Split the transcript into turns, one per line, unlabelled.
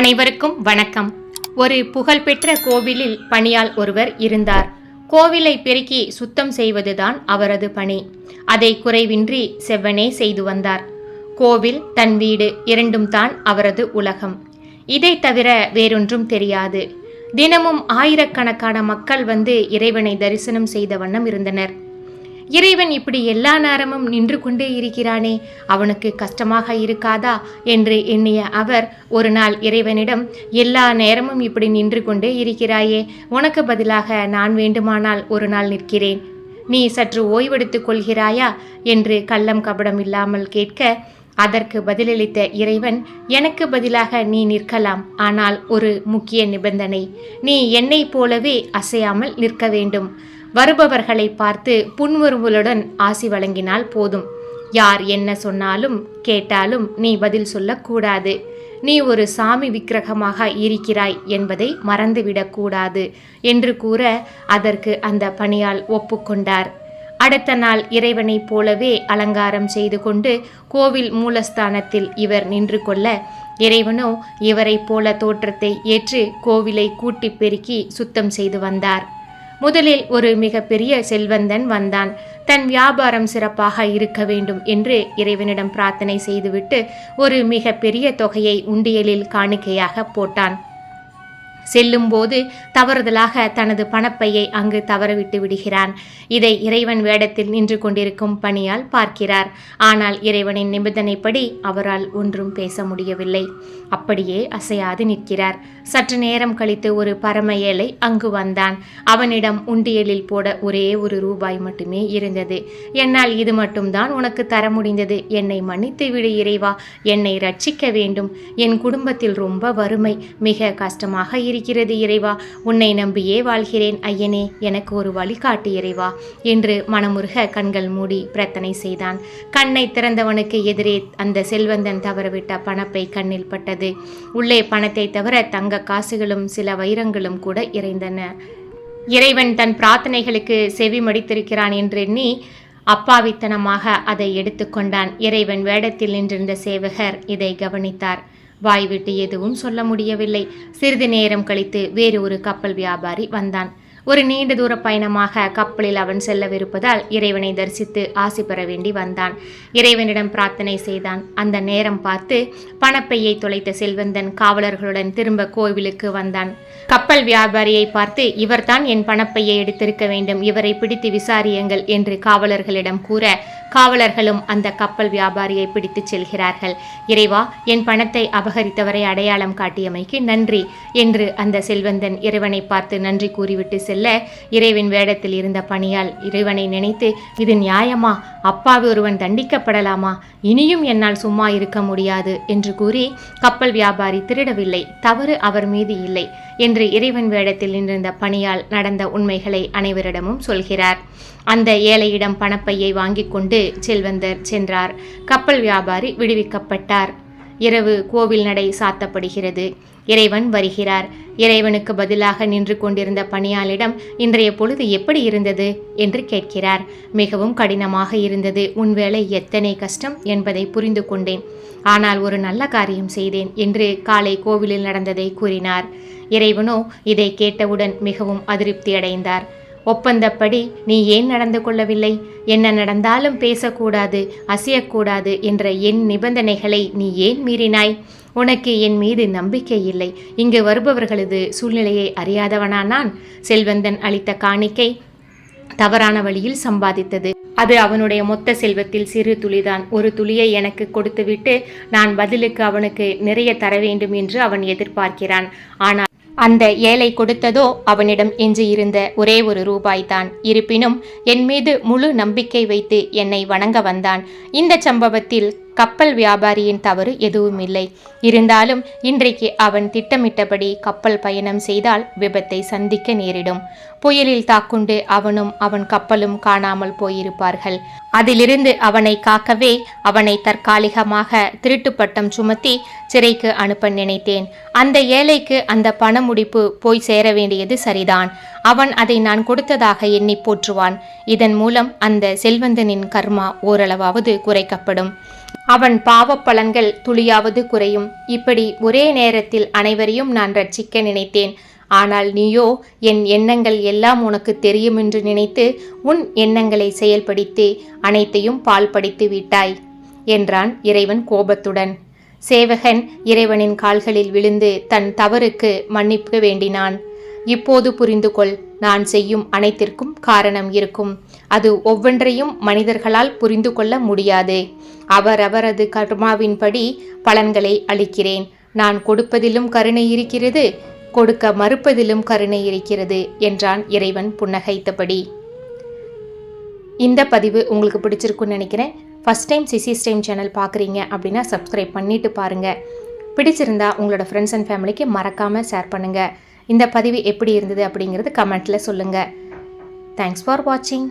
அனைவருக்கும் வணக்கம். ஒரு புகழ்பெற்ற கோவிலில் பணியால் ஒருவர் இருந்தார். கோவிலை பெருக்கி சுத்தம் செய்வதுதான் அவரது பணி. அதை குறைவின்றி செவ்வனே செய்து வந்தார். கோவில் தன் வீடு இரண்டும் தான் அவரது உலகம். இதை தவிர வேறொன்றும் தெரியாது. தினமும் ஆயிரக்கணக்கான மக்கள் வந்து இறைவனை தரிசனம் செய்த வண்ணம் இருந்தனர். இறைவன் இப்படி எல்லா நேரமும் நின்று கொண்டே இருக்கிறானே அவனுக்கு கஷ்டமாக இருக்காதா என்று எண்ணிய அவர் ஒரு நாள் இறைவனிடம் எல்லா நேரமும் இப்படி நின்று கொண்டே இருக்கிறாயே உனக்கு பதிலாக நான் வேண்டுமானால் ஒரு நாள் நிற்கிறேன். நீ சற்று ஓய்வெடுத்துக் கொள்கிறாயா என்று கள்ளம் கபடம் இல்லாமல் கேட்க அதற்கு பதிலளித்த இறைவன் எனக்கு பதிலாக நீ நிற்கலாம் ஆனால் ஒரு முக்கிய நிபந்தனை நீ என்னைப் போலவே அசையாமல் நிற்க வேண்டும். வருபவர்களை பார்த்து புன்வருவலுடன் ஆசி வழங்கினால் போதும். யார் என்ன சொன்னாலும் கேட்டாலும் நீ பதில் சொல்லக்கூடாது. நீ ஒரு சாமி விக்கிரகமாக இருக்கிறாய் என்பதை மறந்துவிடக்கூடாது என்று கூற அதற்கு அந்த பணியால் ஒப்புக்கொண்டார் அடுத்த நாள் இறைவனைப் போலவே அலங்காரம் செய்து கொண்டு கோவில் மூலஸ்தானத்தில் இவர் நின்று கொள்ள இறைவனோ இவரைப் போல தோற்றத்தை ஏற்று கோவிலை கூட்டி பெருக்கி சுத்தம் செய்து வந்தார். முதலில் ஒரு மிகப்பெரிய செல்வந்தன் வந்தான். தன் வியாபாரம் சிறப்பாக இருக்க வேண்டும் என்று இறைவனிடம் பிரார்த்தனை செய்துவிட்டு ஒரு மிகப்பெரிய தொகையை உண்டியலில் காணிக்கையாக போட்டான். செல்லும்போது தவறுதலாக தனது பணப்பையை அங்கு தவறவிட்டு விடுகிறான். இதை இறைவன் வேடத்தில் நின்று கொண்டிருக்கும் பணியால் பார்க்கிறார். ஆனால் இறைவனின் நிபந்தனைப்படி அவரால் ஒன்றும் பேச முடியவில்லை. அப்படியே அசையாது நிற்கிறார். சற்று நேரம் கழித்து ஒரு பரம ஏழை அங்கு வந்தான். அவனிடம் உண்டியலில் போட ஒரே ஒரு ரூபாய் மட்டுமே இருந்தது. என்னால் இது மட்டும்தான் உனக்கு தர முடிந்தது. என்னை மன்னித்து விடு இறைவா. என்னை ரட்சிக்க வேண்டும். என் குடும்பத்தில் ரொம்ப வறுமை. மிக கஷ்டமாக இருக்கிறது இறைவா. உன்னை நம்பியே வாழ்கிறேன் ஐயனே. எனக்கு ஒரு வழிகாட்டு இறைவா. என்று மனமுருக கண்கள் மூடி பிரார்த்தனை செய்தான். கண்ணை திறந்தவனுக்கு எதிரே அந்த செல்வந்தன் தவறவிட்ட பணப்பை கண்ணில் பட்டது. உள்ளே பணத்தை தவிர தங்க காசுகளும் சில வைரங்களும் கூட இறைந்தன. இறைவன் தன் பிரார்த்தனைகளுக்கு செவி மடித்திருக்கிறான் என்று எண்ணி அப்பாவித்தனமாக அதை எடுத்துக்கொண்டான். இறைவன் வேடத்தில் நின்றிருந்த சேவகர் இதை கவனித்தார். வாய்விட்டு எதுவும் சொல்ல முடியவில்லை. சிறிது நேரம் கழித்து வேறு ஒரு கப்பல் வியாபாரி வந்தான். ஒரு நீண்ட தூர பயணமாக கப்பலில் அவன் செல்லவிருப்பதால் இறைவனை தரிசித்து ஆசி பெற வேண்டி வந்தான். இறைவனிடம் பிரார்த்தனை செய்தான். அந்த நேரம் பார்த்து பணப்பையை தொலைத்த செல்வந்தன் காவலர்களுடன் திரும்ப கோவிலுக்கு வந்தான். கப்பல் வியாபாரியை பார்த்து இவர்தான் என் பணப்பையை எடுத்திருக்க வேண்டும். இவரை பிடித்து விசாரியுங்கள் என்று காவலர்களிடம் கூற காவலர்களும் அந்த கப்பல் வியாபாரியை பிடித்துச் செல்கிறார்கள். இறைவா என் பணத்தை அபகரித்தவரை அடையாளம் காட்டியமைக்கு நன்றி என்று அந்த செல்வந்தன் இறைவனை பார்த்து நன்றி கூறிவிட்டு செல்ல இறைவன் வேடத்தில் இருந்த பணியால் இறைவனை நினைத்து இது நியாயமா? அப்பாவி ஒருவன் தண்டிக்கப்படலாமா? இனியும் என்னால் சும்மா இருக்க முடியாது என்று கூறி கப்பல் வியாபாரி திருடவில்லை. தவறு அவர் மீது இல்லை என்று இறைவன் வேடத்தில் நின்றிருந்த பணியால் நடந்த உண்மைகளை அனைவரிடமும் சொல்கிறார். அந்த ஏழையிடம் பணப்பையை வாங்கிக் கொண்டு செல்வந்தர் சென்றார். கப்பல் வியாபாரி விடுவிக்கப்பட்டார். இரவு கோவில் நடை சாத்தப்படுகிறது. இறைவன் வருகிறார். இறைவனுக்கு பதிலாக நின்று கொண்டிருந்த பணியாளிடம் இன்றைய பொழுது எப்படி இருந்தது? என்று கேட்கிறார். மிகவும் கடினமாக இருந்தது. உன் வேலை எத்தனை கஷ்டம்? என்பதை புரிந்து கொண்டேன். ஆனால் ஒரு நல்ல காரியம் செய்தேன் என்று காலை கோவிலில் நடந்ததை கூறினார். இறைவனோ இதை கேட்டவுடன் மிகவும் அதிருப்தி அடைந்தார். ஒப்பந்தப்படி நீ ஏன் நடந்து கொள்ளவில்லை? என்ன நடந்தாலும் பேசக்கூடாது அசையக்கூடாது என்ற என் நிபந்தனைகளை நீ ஏன் மீறினாய்? உனக்கு என் மீது நம்பிக்கை இல்லை. இங்கு வருபவர்களது சூழ்நிலையை அறியாதவனா நான்? செல்வந்தன் அளித்த காணிக்கை தவறான வழியில் சம்பாதித்தது. அது அவனுடைய மொத்த செல்வத்தில் சிறு துளிதான். ஒரு துளியை எனக்கு கொடுத்துவிட்டு நான் பதிலுக்கு அவனுக்கு நிறைய தர வேண்டும் என்று அவன் எதிர்பார்க்கிறான். ஆனால் அந்த ஏழை கொடுத்ததோ அவனிடம் எஞ்சியிருந்த ஒரே ஒரு ரூபாய்தான். இருப்பினும் என் மீது முழு நம்பிக்கை வைத்து என்னை வணங்க வந்தான். இந்த சம்பவத்தில் கப்பல் வியாபாரியின் தவறு எதுவும் இல்லை இருந்தாலும் இன்றைக்கு அவன் திட்டமிட்டபடி கப்பல் பயணம் செய்தால் விபத்தை சந்திக்க நேரிடும். புயலில் தாக்குண்டு அவனும் அவன் கப்பலும் காணாமல் போயிருப்பார்கள். அதிலிருந்து அவனை காக்கவே அவனை தற்காலிகமாக திருட்டு பட்டம் சுமத்தி சிறைக்கு அனுப்ப நினைத்தேன். அந்த ஏழைக்கு அந்த பண முடிப்பு போய் சேர வேண்டியது சரிதான். அவன் அதை நான் கொடுத்ததாக எண்ணி போற்றுவான். இதன் மூலம் அந்த செல்வந்தனின் கர்மா ஓரளவாவது குறைக்கப்படும். அவன் பாவப்பலன்கள் துளியாவது குறையும். இப்படி ஒரே நேரத்தில் அனைவரையும் நான் ரட்சிக்க நினைத்தேன். ஆனால் நீயோ என் எண்ணங்கள் எல்லாம் உனக்கு தெரியும் என்று நினைத்து உன் எண்ணங்களை செயல்படுத்தி அனைத்தையும் பால் படித்து விட்டாய் என்றான் இறைவன் கோபத்துடன். சேவகன் இறைவனின் கால்களில் விழுந்து தன் தவறுக்கு மன்னிப்பு வேண்டினான். இப்போது புரிந்து கொள் நான் செய்யும் அனைத்திற்கும் காரணம் இருக்கும். அது ஒவ்வொன்றையும் மனிதர்களால் புரிந்து கொள்ள முடியாது. அவரவரது கர்மாவின்படி பலன்களை அளிக்கிறேன். நான் கொடுப்பதிலும் கருணை இருக்கிறது கொடுக்க மறுப்பதிலும் கருணை இருக்கிறது என்றான் இறைவன் புன்னகைத்தபடி. இந்த பதிவு உங்களுக்கு பிடிச்சிருக்குன்னு நினைக்கிறேன். ஃபஸ்ட் டைம் சிசிஸ் டைம் சேனல் பார்க்குறீங்க அப்படின்னா சப்ஸ்கிரைப் பண்ணிட்டு பாருங்கள் பிடிச்சிருந்தா உங்களோட ஃப்ரெண்ட்ஸ் அண்ட் ஃபேமிலிக்கு மறக்காமல் ஷேர் பண்ணுங்கள் இந்த பதிவு எப்படி இருந்தது அப்படிங்கிறது கமெண்ட்டில் சொல்லுங்கள் தேங்க்ஸ் ஃபார் வாட்சிங்